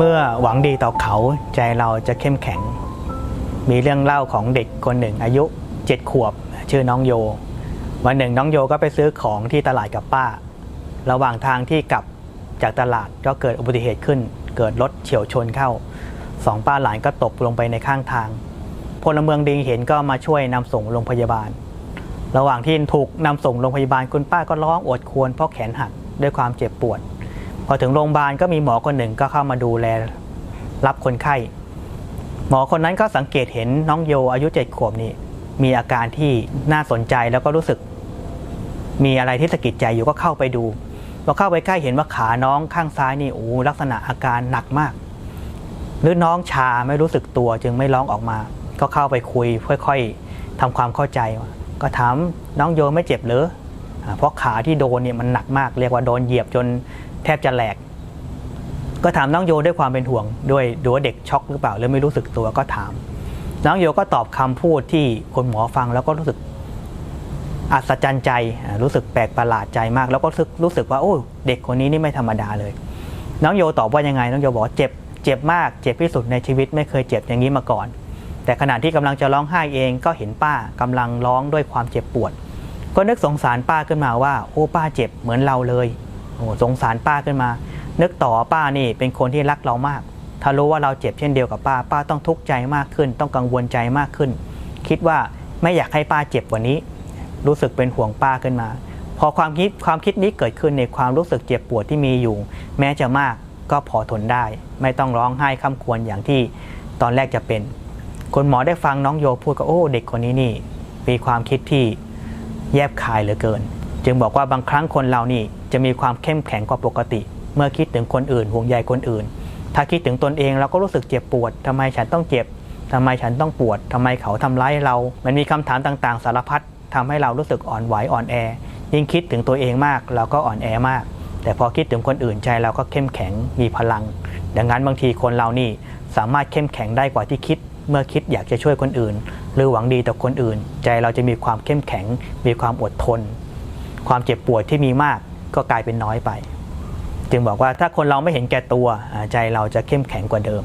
เมื่อหวังดีต่อเขาใจเราจะเข้มแข็ง มีเรื่องเล่าของเด็กคนหนึ่ง อายุเจ็ดขวบ ชื่อน้องโย วันหนึ่งน้องโยก็ไปซื้อของที่ตลาดกับป้า ระหว่างทางที่กลับจากตลาดก็เกิดอุบัติเหตุขึ้น เกิดรถเฉียวชนเข้าสองป้าหลานก็ตกลงไปในข้างทางพลเมืองดีเห็นก็มาช่วยนำส่งโรงพยาบาล ระหว่างที่ถูกนำส่งโรงพยาบาลคุณป้าก็ร้องโอดควญเพราะแขนหักด้วยความเจ็บปวด พอถึงโรงพยาบาลก็มีหมอคนหนึ่งก็เข้ามาดูแลรับคนไข้ หมอคนนั้นก็สังเกตเห็นน้องโยอายุเจ็ดขวบนี่มีอาการที่น่าสนใจแล้วก็รู้สึก มีอะไรที่สะกิดใจอยู่ก็เข้าไปดูพอเข้าไปใกล้เห็นว่าขาน้องข้างซ้ายนี่โอ้ลักษณะอาการหนักมาก หรือน้องชาไม่รู้สึกตัวจึงไม่ร้องออกมา ก็เข้าไปคุยค่อยๆทำความเข้าใจ ก็ถามน้องโยไม่เจ็บหรออ่าเพราะขาที่โดนเนี่ยมันหนักมาก เรียกว่าโดนเหยียบจน แทบจะแหลก ก็ถามน้องโยด้วยความเป็นห่วง ด้วยดูว่าเด็กช็อกหรือเปล่าหรือไม่รู้สึกตัวก็ถาม น้องโยก็ตอบคำพูดที่คนหมอฟังแล้วก็รู้สึกอัศจรรย์ใจ รู้สึกแปลกประหลาดใจมาก แล้วก็รู้สึกรู้สึกว่าโอ้เด็กคนนี้นี่ไม่ธรรมดาเลย น้องโยตอบว่ายังไง น้องโยบอกเจ็บเจ็บมากเจ็บที่สุดในชีวิตไม่เคยเจ็บอย่างนี้มาก่อน แต่ขณะที่กำลังจะร้องไห้เองก็เห็นป้ากำลังร้องด้วยความเจ็บปวด ก็นึกสงสารป้าขึ้นมาว่า โอ้ป้าเจ็บเหมือนเราเลย โอ้สงสารป้าขึ้นมา นึกต่อป้านี่เป็นคนที่รักเรามาก ถ้ารู้ว่าเราเจ็บเช่นเดียวกับป้า ป้าต้องทุกข์ใจมากขึ้น ต้องกังวลใจมากขึ้น คิดว่าไม่อยากให้ป้าเจ็บกว่านี้ รู้สึกเป็นห่วงป้าขึ้นมา พอความคิดความคิดนี้เกิดขึ้นในความรู้สึกเจ็บปวดที่มีอยู่ แม้จะมากก็พอทนได้ ไม่ต้องร้องไห้ข้าควรอย่างที่ตอนแรกจะเป็นคุณหมอได้ฟังน้องโยพูดก็โอ้ เด็กคนนี้นี่มีความคิดที่แยบคายเหลือเกิน จึงบอกว่าบางครั้งคนเรานี่ จะมีความเข้มแข็งกว่าปกติ เมื่อคิดถึงคนอื่นห่วงใยคนอื่น ถ้าคิดถึงตนเองเราก็รู้สึกเจ็บปวดทำไมฉันต้องเจ็บทำไมฉันต้องปวดทำไมเขาทำร้ายเรา มันมีคำถามต่างๆ สารพัดทำให้เรารู้สึกอ่อนไหวอ่อนแอ ยิ่งคิดถึงตัวเองมากเราก็อ่อนแอมาก แต่พอคิดถึงคนอื่นใจเราก็เข้มแข็งมีพลัง ดังนั้นบางทีคนเรานี่สามารถเข้มแข็งได้กว่าที่คิด เมื่อคิดอยากจะช่วยคนอื่น หรือหวังดีต่อคนอื่น ใจเราจะมีความเข้มแข็ง มีความอดทน ความเจ็บปวดที่มีมาก ก็กลายเป็นน้อยไป จึงบอกว่าถ้าคนเราไม่เห็นแก่ตัวใจเราจะเข้มแข็งกว่าเดิม